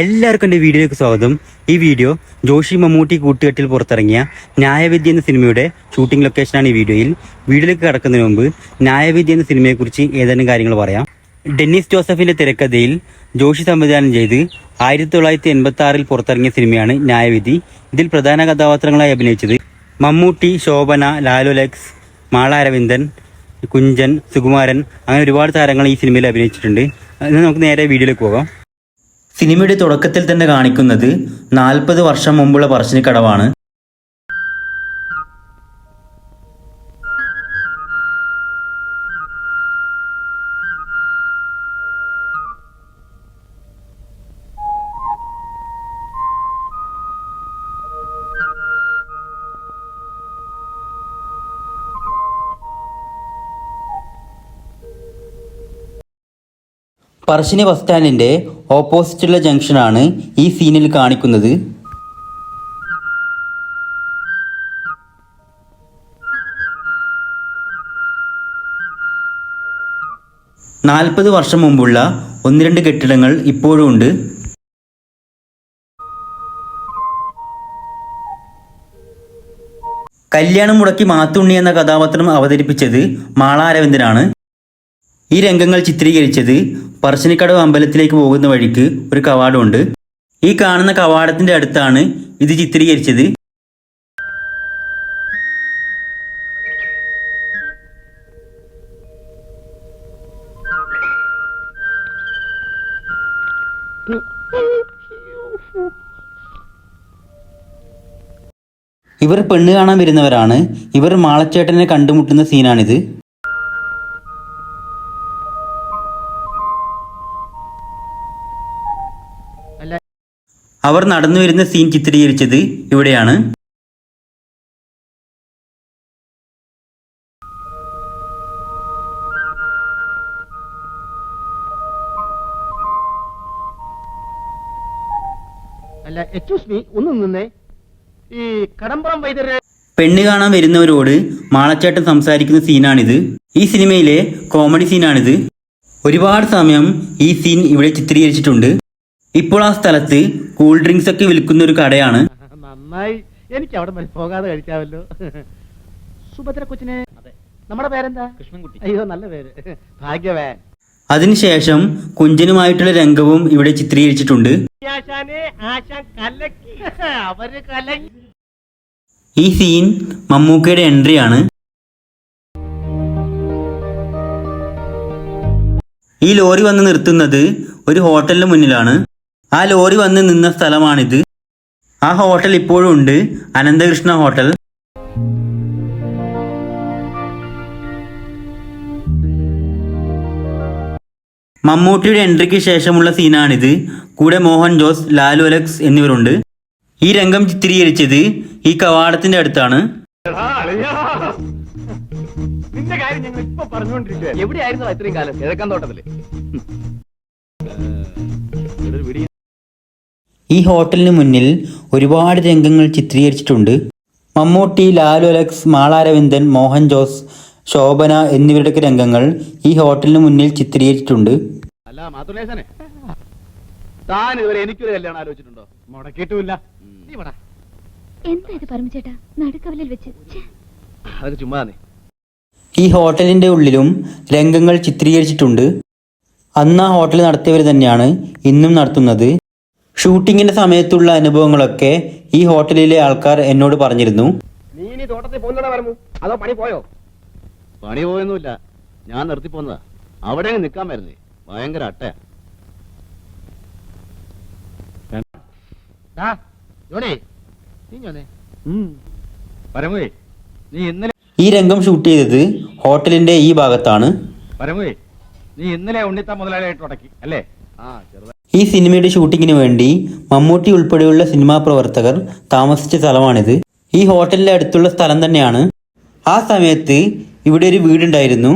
എല്ലാവർക്കും എന്റെ വീഡിയോയിലേക്ക് സ്വാഗതം. ഈ വീഡിയോ ജോഷി മമ്മൂട്ടി കൂട്ടുകെട്ടിൽ പുറത്തിറങ്ങിയ ന്യായവിദ്യ എന്ന സിനിമയുടെ ഷൂട്ടിംഗ് ലൊക്കേഷനാണ് ഈ വീഡിയോയിൽ. വീഡിയോയിലേക്ക് കടക്കുന്നതിന് മുമ്പ് ന്യായവിദ്യ എന്ന സിനിമയെക്കുറിച്ച് ഏതാനും കാര്യങ്ങൾ പറയാം. ഡെന്നിസ് ജോസഫിന്റെ തിരക്കഥയിൽ ജോഷി സംവിധാനം ചെയ്ത് ആയിരത്തി തൊള്ളായിരത്തി എൺപത്തി ആറിൽ പുറത്തിറങ്ങിയ സിനിമയാണ് ന്യായവിധി. ഇതിൽ പ്രധാന കഥാപാത്രങ്ങളായി അഭിനയിച്ചത് മമ്മൂട്ടി ശോഭന ലാലു ലക്സ് മാള അരവിന്ദൻ കുഞ്ചൻ സുകുമാരൻ അങ്ങനെ ഒരുപാട് താരങ്ങൾ ഈ സിനിമയിൽ അഭിനയിച്ചിട്ടുണ്ട്. ഇന്ന് നമുക്ക് നേരെ വീഡിയോയിലേക്ക് പോകാം. സിനിമയുടെ തുടക്കത്തിൽ തന്നെ കാണിക്കുന്നത് നാൽപ്പത് വർഷം മുമ്പുള്ള പറശ്ശിനിക്കടവാണ് പറശ്ശിനി ബസ് സ്റ്റാൻഡിന്റെ ഓപ്പോസിറ്റുള്ള ജംഗ്ഷനാണ് ഈ സീനിൽ കാണിക്കുന്നത്. നാൽപ്പത് വർഷം മുമ്പുള്ള ഒന്ന് രണ്ട് കെട്ടിടങ്ങൾ ഇപ്പോഴും ഉണ്ട്. കല്യാണം മുടക്കി മാത്തുണ്ണി എന്ന കഥാപാത്രം അവതരിപ്പിച്ചത് മാള അരവിന്ദനാണ് ഈ രംഗങ്ങൾ ചിത്രീകരിച്ചത് പറശ്ശിനിക്കടവ് അമ്പലത്തിലേക്ക് പോകുന്ന വഴിക്ക് ഒരു കവാടമുണ്ട്. ഈ കാണുന്ന കവാടത്തിന്റെ അടുത്താണ് ഇത് ചിത്രീകരിച്ചത്. ഇവർ പെണ്ണ് കാണാൻ വരുന്നവരാണ്. ഇവർ മാളച്ചേട്ടനെ കണ്ടുമുട്ടുന്ന സീനാണിത്. അവർ നടന്നു വരുന്ന സീൻ ചിത്രീകരിച്ചത് ഇവിടെയാണ്. അല്ല എക്സ്ക്യൂസ് മീ ഒന്ന് നിന്നേ. ഈ കടമ്പുറം വൈദ്യരെ പെണ്ണ് കാണാൻ വരുന്നവരോട് മാളച്ചേട്ടൻ സംസാരിക്കുന്ന സീനാണിത്. ഈ സിനിമയിലെ കോമഡി സീനാണിത് ഒരുപാട് സമയം ഈ സീൻ ഇവിടെ ചിത്രീകരിച്ചിട്ടുണ്ട്. ഇപ്പോൾ ആ സ്ഥലത്ത് കൂൾ ഡ്രിങ്ക്സ് ഒക്കെ വിൽക്കുന്ന ഒരു കടയാണ്. നന്നായി. എനിക്ക് അവിടെ വരെ പോകാതെ കഴിക്കാമല്ലോ. സുഭദ്ര കൊച്ചിനെ. അതെ. നമ്മുടെ പേരെന്താ? കൃഷ്ണൻകുട്ടി. അയ്യോ നല്ല പേര്. ഭാഗ്യവേ അതിനുശേഷം കുഞ്ചനുമായിട്ടുള്ള രംഗവും ഇവിടെ ചിത്രീകരിച്ചിട്ടുണ്ട്. ഈ സീൻ മമ്മൂക്കയുടെ എൻട്രി ആണ്. ഈ ലോറി വന്ന് നിർത്തുന്നത് ഒരു ഹോട്ടലിന് മുന്നിലാണ്. ആ ലോറി വന്ന് നിന്ന സ്ഥലമാണിത്. ആ ഹോട്ടൽ ഇപ്പോഴും ഉണ്ട്. അനന്തകൃഷ്ണ ഹോട്ടൽ. മമ്മൂട്ടിയുടെ എൻട്രിക്ക് ശേഷമുള്ള സീനാണിത്. കൂടെ മോഹൻ ജോസ് ലാലു അലക്സ് എന്നിവരുണ്ട്. ഈ രംഗം ചിത്രീകരിച്ചത് ഈ കവാടത്തിന്റെ അടുത്താണ്. നിന്റെ കാര്യം ഞങ്ങൾ ഇപ്പൊ പറഞ്ഞുകൊണ്ടിരിക്കുക എവിടെയായിരുന്നു ഇത്രയും കാലം? കിഴക്കൻ തോട്ടത്തിൽ. ഈ ഹോട്ടലിന് മുന്നിൽ ഒരുപാട് രംഗങ്ങൾ ചിത്രീകരിച്ചിട്ടുണ്ട്. മമ്മൂട്ടി ലാലു അലക്സ് മാളാരവിന്ദൻ മോഹൻ ജോസ് ശോഭന എന്നിവരുടെയൊക്കെ രംഗങ്ങൾ ഈ ഹോട്ടലിന് മുന്നിൽ ചിത്രീകരിച്ചിട്ടുണ്ട്. താൻ ഇതുവരെ എനിക്കൊരു കല്യാണം ആലോചിച്ചിട്ടുണ്ടോ? മുടക്കിയിട്ടുമില്ല. എന്താ ഇത് പരമചേട്ടാ നടുക്കവലിൽ വെച്ച്. അതൊക്കെ ഈ ഹോട്ടലിന്റെ ഉള്ളിലും രംഗങ്ങൾ ചിത്രീകരിച്ചിട്ടുണ്ട്. അന്ന് ആ ഹോട്ടൽ നടത്തിയവർ തന്നെയാണ് ഇന്നും നടത്തുന്നത്. ഷൂട്ടിങ്ങിന്റെ സമയത്തുള്ള അനുഭവങ്ങളൊക്കെ ഈ ഹോട്ടലിലെ ആൾക്കാർ എന്നോട് പറഞ്ഞിരുന്നു. നീ ഇനി തോട്ടത്തിൽ പോകുന്നതാ പറഞ്ഞു അതോ പണി പോയോ? പണി പോയൊന്നുമില്ല. ഞാൻ നിർത്തി പോന്നതാ. അവിടെ നിൽക്കാൻ വരുന്നേ. ഭയങ്കര അട്ടയാ. പരമുവേ നീ ഇന്നലെ ഈ രംഗം ഷൂട്ട് ചെയ്തത് ഹോട്ടലിന്റെ ഈ ഭാഗത്താണ്. പരമുവേ നീ ഇന്നലെ ഉണ്ണിത്ത മുതലാളിയായിട്ട് ഉടക്കി അല്ലേ? ആ ചെറുതാ ഈ സിനിമയുടെ ഷൂട്ടിങ്ങിന് വേണ്ടി മമ്മൂട്ടി ഉൾപ്പെടെയുള്ള സിനിമാ പ്രവർത്തകർ താമസിച്ച സ്ഥലമാണിത്. ഈ ഹോട്ടലിന്റെ അടുത്തുള്ള സ്ഥലം തന്നെയാണ്. ആ സമയത്ത് ഇവിടെ ഒരു വീടുണ്ടായിരുന്നു.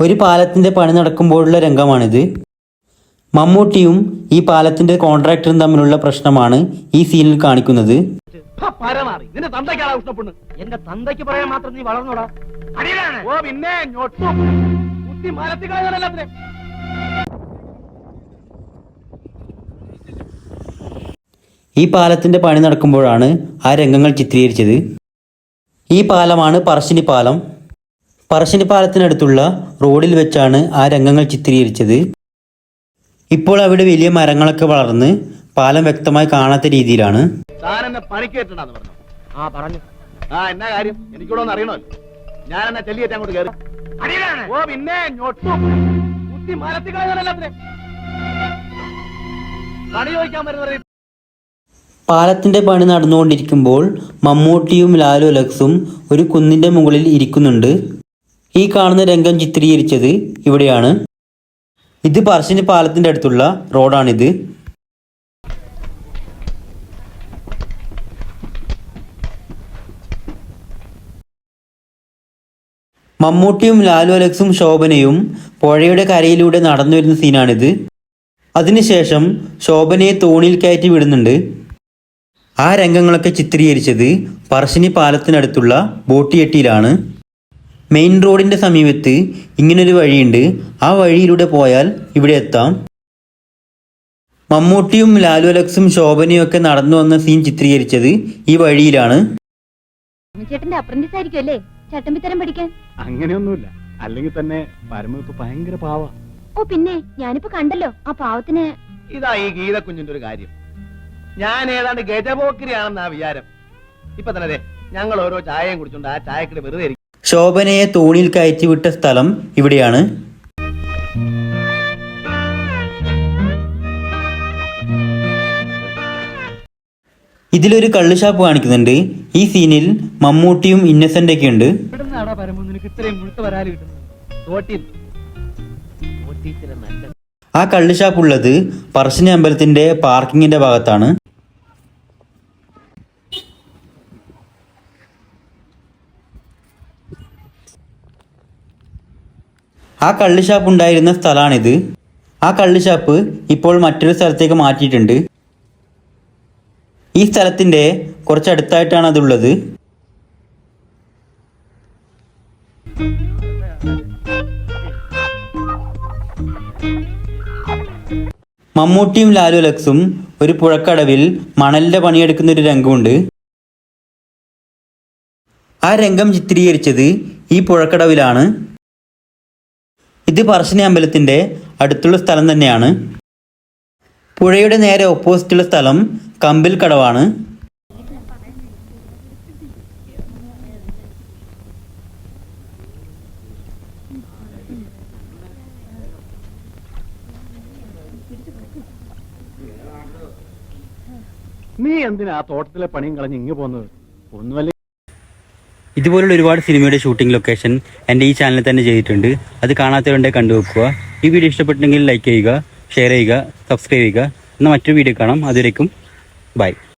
ഒരു പാലത്തിന്റെ പണി നടക്കുമ്പോഴുള്ള രംഗമാണിത്. മമ്മൂട്ടിയും ഈ പാലത്തിന്റെ കോൺട്രാക്ടറും തമ്മിലുള്ള പ്രശ്നമാണ് ഈ സീനിൽ കാണിക്കുന്നത്. എന്റെ തന്തയ്ക്ക് പറയാൻ മാത്രം നീ വളർന്നോടാ. ഓ പിന്നെ ഈ പാലത്തിന്റെ പണി നടക്കുമ്പോഴാണ് ആ രംഗങ്ങൾ ചിത്രീകരിച്ചത്. ഈ പാലമാണ് പറശ്ശിനി പാലം. പറശ്ശിനി പാലത്തിനടുത്തുള്ള റോഡിൽ വെച്ചാണ് ആ രംഗങ്ങൾ ചിത്രീകരിച്ചത്. ഇപ്പോൾ അവിടെ വലിയ മരങ്ങളൊക്കെ വളർന്ന് പാലം വ്യക്തമായി കാണാത്ത രീതിയിലാണ്. താൻ എന്നെ പണിക്കേറ്റണ്ടെന്ന് പറഞ്ഞു. ആ പറഞ്ഞു. ആ എന്നാ കാര്യം? എനിക്കൂടെ ഒന്ന് അറിയണമല്ലോ ഞാൻ കളയാനല്ലാത്തിനെ പണി നടന്നുകൊണ്ടിരിക്കുമ്പോൾ മമ്മൂട്ടിയും ലാലു അലക്സും ഒരു കുന്നിന്റെ മുകളിൽ ഇരിക്കുന്നുണ്ട്. ഈ കാണുന്ന രംഗം ചിത്രീകരിച്ചത് ഇവിടെയാണ്. ഇത് പറശ്ശിനി പാലത്തിന്റെ അടുത്തുള്ള റോഡാണിത്. മമ്മൂട്ടിയും ലാലു അലക്സും ശോഭനയും പുഴയുടെ കരയിലൂടെ നടന്നു വരുന്ന സീനാണിത്. അതിനുശേഷം ശോഭനയെ തോണിയിൽ കയറ്റി വിടുന്നുണ്ട്. ആ രംഗങ്ങളൊക്കെ ചിത്രീകരിച്ചത് പറശ്ശിനി പാലത്തിനടുത്തുള്ള ബോട്ടിയെട്ടിയിലാണ്. മെയിൻ റോഡിന്റെ സമീപത്ത് ഇങ്ങനൊരു വഴിയുണ്ട്. ആ വഴിയിലൂടെ പോയാൽ ഇവിടെ എത്താം. മമ്മൂട്ടിയും ലാലു അലക്സും ശോഭനയും ഒക്കെ നടന്നു വന്ന സീൻ ചിത്രീകരിച്ചത് ഈ വഴിയിലാണ്. ചേട്ടന്റെ അപ്രന്റീസ് ആയിരിക്കും അല്ലേ? ചട്ടമ്പിത്തരം പഠിക്കാൻ. അങ്ങനെയൊന്നുമില്ല. അല്ലെങ്കിൽ തന്നെ പരമ ഭയങ്കര പാവ. ഓ പിന്നെ ഞാനിപ്പോ കണ്ടല്ലോ ആ പാവത്തിന് ഇതാ ഈ ഗീത കുഞ്ഞിന്റെ ഒരു കാര്യം. ഞാൻ ഏതാണ്ട് ഗജപോക്കിരിയാണെന്നാ വിചാരം. ഇപ്പൊ തന്നെ ദേ, ഞങ്ങൾ ഓരോ ചായയും കുടിച്ചുണ്ട് ആ ചായക്കടി വെറുതെ ഇരിക്കും ശോഭനയെ തോണിയിൽ കയറ്റി വിട്ട സ്ഥലം ഇവിടെയാണ്. ഇതിലൊരു കള്ളുഷാപ്പ് കാണിക്കുന്നുണ്ട്. ഈ സീനിൽ മമ്മൂട്ടിയും ഇന്നസെന്റ് ഒക്കെ ഉണ്ട്. ഇത്രയും മുഴുത്ത വരാൽ കിട്ടുന്നത്. ആ കള്ള് ഷാപ്പ് ഉള്ളത് പറശ്ശിനി അമ്പലത്തിന്റെ പാർക്കിങ്ങിന്റെ ഭാഗത്താണ്. ആ കള്ള് ഷാപ്പ് ഉണ്ടായിരുന്ന സ്ഥലമാണിത്. ആ കള്ള് ഷാപ്പ് ഇപ്പോൾ മറ്റൊരു സ്ഥലത്തേക്ക് മാറ്റിയിട്ടുണ്ട്. ഈ സ്ഥലത്തിന്റെ കുറച്ചടുത്തായിട്ടാണ് അതുള്ളത്. മമ്മൂട്ടിയും ലാലു ലക്സും ഒരു പുഴക്കടവിൽ മണലിന്റെ പണിയെടുക്കുന്ന ഒരു രംഗമുണ്ട്. ആ രംഗം ചിത്രീകരിച്ചത് ഈ പുഴക്കടവിലാണ്. ഇത് പറശ്ശിനി അമ്പലത്തിന്റെ അടുത്തുള്ള സ്ഥലം തന്നെയാണ്. പുഴയുടെ നേരെ ഓപ്പോസിറ്റുള്ള സ്ഥലം കമ്പിൽ കടവാണ്. നീ എന്തിനാ തോട്ടത്തിലെ പണിയും കളഞ്ഞ് ഇങ്ങ് പോകുന്നത് ഒന്നുമല്ല ഇതുപോലുള്ള ഒരുപാട് സിനിമയുടെ ഷൂട്ടിംഗ് ലൊക്കേഷൻ എന്റെ ഈ ചാനലിൽ തന്നെ ചെയ്തിട്ടുണ്ട്. അത് കാണാത്തവരുണ്ടെ കണ്ടുവെക്കുക ഈ വീഡിയോ ഇഷ്ടപ്പെട്ടെങ്കിൽ ലൈക്ക് ചെയ്യുക ഷെയർ ചെയ്യുക സബ്സ്ക്രൈബ് ചെയ്യുക. എന്നാൽ മറ്റൊരു വീഡിയോ കാണാം. അതുവരേക്കും ബൈ.